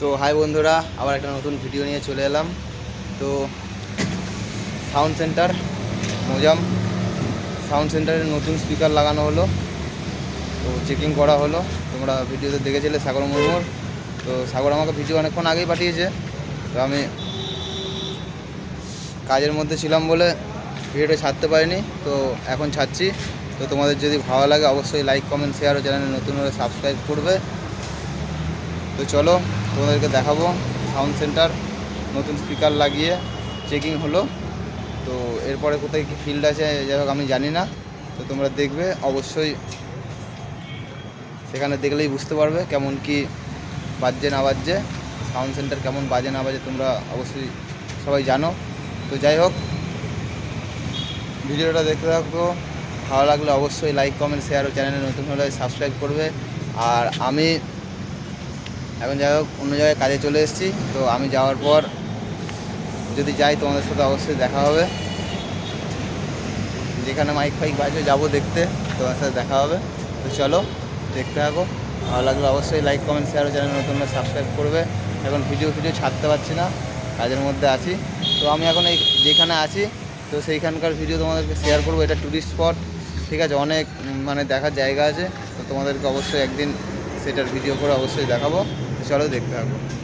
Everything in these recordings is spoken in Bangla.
তো হাই বন্ধুরা, আবার একটা নতুন ভিডিও নিয়ে চলে এলাম। তো সাউন্ড সেন্টার মোজাম। সাউন্ড সেন্টারে নতুন স্পিকার লাগানো হলো। তো চেকিং করা হলো। তোমরা ভিডিওতে দেখেছিলে সাগর মুর্মুর। তো সাগর আমাকে ভিডিও অনেকক্ষণ আগেই পাঠিয়েছে। তো আমি কাজের মধ্যে ছিলাম বলে ভিডিওটা ছাড়তে পারিনি। তো এখন ছাড়ছি। তো তোমাদের যদি ভালো লাগে, অবশ্যই লাইক কমেন্ট শেয়ার ও চ্যানেলে নতুন হলে সাবস্ক্রাইব করবে। তো চলো, তোমাদেরকে দেখাবো সাউন্ড সেন্টার নতুন স্পিকার লাগিয়ে চেকিং হলো। তো এরপরে কোথায় কি ফিল্ড আছে, যাই হোক আমি জানি না। তো তোমরা দেখবে, অবশ্যই সেখানে দেখলেই বুঝতে পারবে কেমন কি বাজছে, না বাজছে। সাউন্ড সেন্টার কেমন বাজে, না বাজে তোমরা অবশ্যই সবাই জানো। তো যাই হোক, ভিডিওটা দেখতে থাকো। ভালো লাগলে অবশ্যই লাইক কমেন্ট শেয়ার ও চ্যানেলে নতুন হলে সাবস্ক্রাইব করবে। আর আমি এখন যাই হোক, অন্য জায়গায় কাজে চলে এসেছি। তো আমি যাওয়ার পর যদি যাই, তোমাদের সাথে অবশ্যই দেখা হবে। যেখানে মাইক ফাইক বাজবে, যাব দেখতে। তোমার সাথে দেখা হবে। তো চলো, দেখতে থাকো। ভালো লাগলে অবশ্যই লাইক কমেন্ট শেয়ার চ্যানেল নতুন সাবস্ক্রাইব করবে। এখন ভিডিও ভিডিও ছাড়তে পারছি না। কাজের মধ্যে আছি। তো আমি এখন এই যেখানে আছি, তো সেইখানকার ভিডিও তোমাদেরকে শেয়ার করব। এটা ট্যুরিস্ট স্পট ঠিক আছে? অনেক মানে দেখার জায়গা আছে। তো তোমাদেরকে অবশ্যই একদিন সেটার ভিডিও করে অবশ্যই দেখাবো। চলো দেখতে থাকো।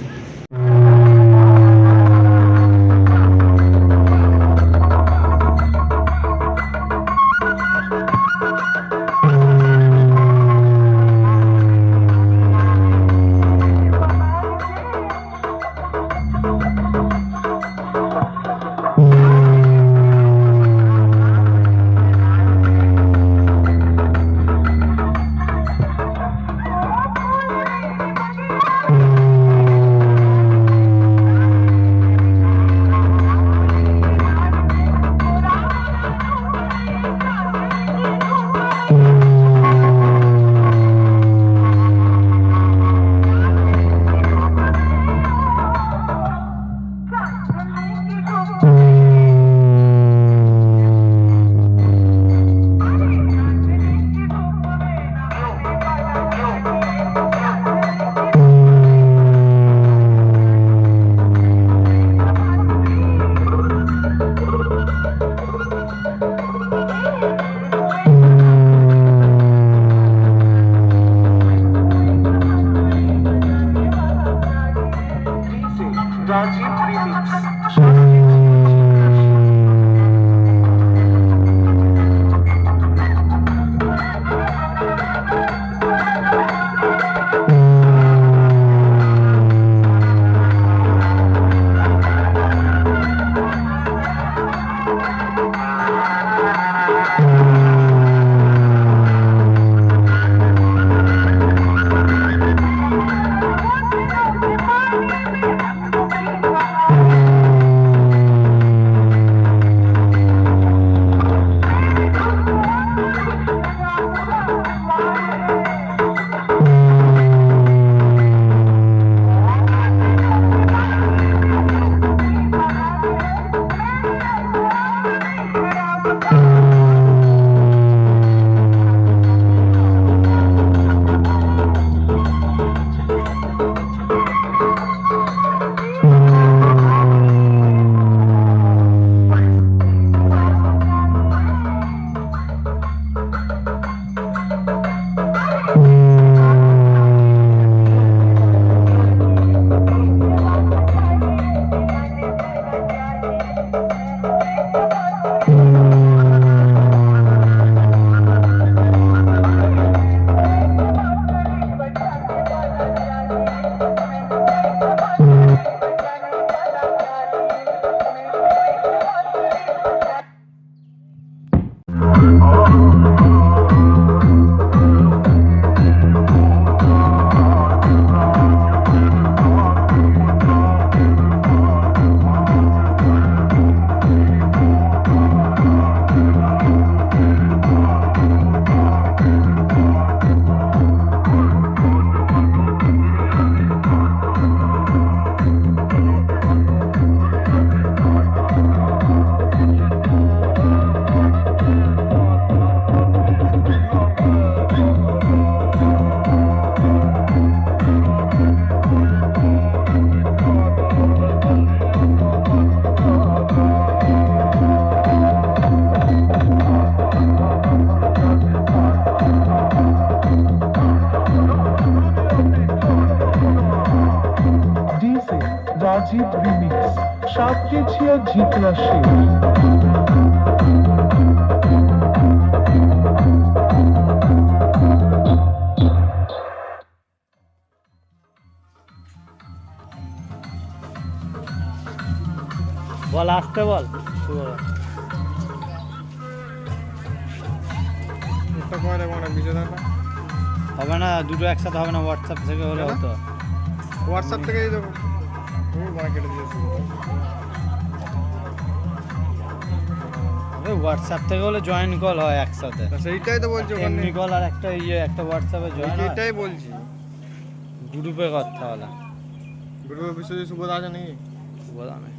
Oh. রিমিক্স সাতকেছিয়া জিতলা শেখ বল আসতে বল। হবে না দুটো একসাথে হবে না হোয়াটসঅ্যাপ থেকে হলে হতো। হোয়াটসঅ্যাপ দিয়েছি হোয়াটসঅ্যাপ থেকে হলে জয়েন কল হয় একসাথে। সেইটাই তো বলছি এমনি কল আর একটা ইয়ে একটা হোয়াটসঅ্যাপে জয়েন এটাই বলছি। গ্রুপে কথা হলে গ্রুপে বিশ্বজিৎ সুবোধ আছে নাকি? বলা নেই